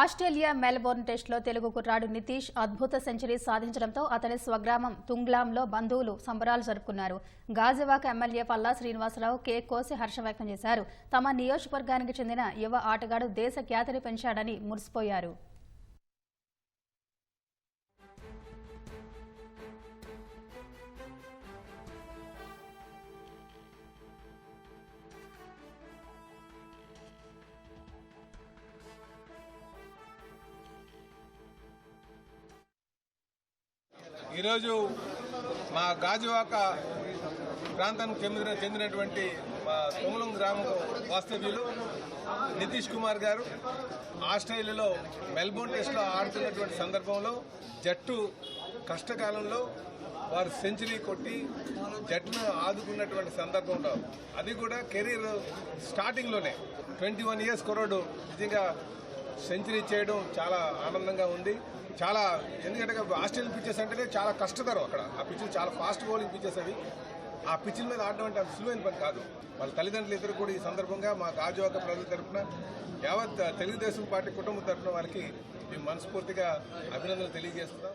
Australia Melbourne టెస్టులో తెలుగు కుర్రాడు నితీష్ అద్భుత సెంచరీ సాధించడంతో అతని స్వగ్రామం తుంగ్లాంలో బంధువులు సంబరాలు జరుపుకున్నారు. గాజువాక ఎమ్మెల్యే పల్లా శ్రీనివాసరావు కేక్ కోసి హర్షం వ్యక్తం చేశారు. తమ నియోజకవర్గానికి చెందిన యువ ఆటగాడు దేశ ఖ్యాతిని పెంచాడని మురిసిపోయారు. ఈరోజు మా గాజువాక ప్రాంతానికి చెందిన చెందినటువంటి మా తొమలం గ్రామ వాస్తవ్యులు నితీష్ కుమార్ గారు ఆస్ట్రేలియాలో మెల్బోర్న్ టెస్ట్లో ఆడుతున్నటువంటి సందర్భంలో జట్టు కష్టకాలంలో వారు సెంచరీ కొట్టి జట్టును ఆదుకున్నటువంటి సందర్భంలో అది కూడా కెరీర్ స్టార్టింగ్లోనే. ట్వంటీ వన్ ఇయర్స్ కుర్రాడు నిజంగా సెంచరీ చేయడం చాలా ఆనందంగా ఉంది. చాలా ఎందుకంటే ఆస్ట్రేలియన్ పిచ్చెస్ అంటేనే చాలా కష్టతరం అక్కడ. ఆ పిచ్చులు చాలా ఫాస్ట్ బౌలింగ్ పిచ్చెస్ అవి. ఆ పిచ్చిల మీద ఆడడం అంటే అంత సులువైన పని కాదు. వాళ్ళ తల్లిదండ్రులు ఇద్దరు కూడా ఈ సందర్భంగా మా గాజువాక ప్రజల తరఫున యావత్ తెలుగుదేశం పార్టీ కుటుంబం తరఫున వారికి మేము మనస్ఫూర్తిగా అభినందనలు తెలియజేస్తున్నాం.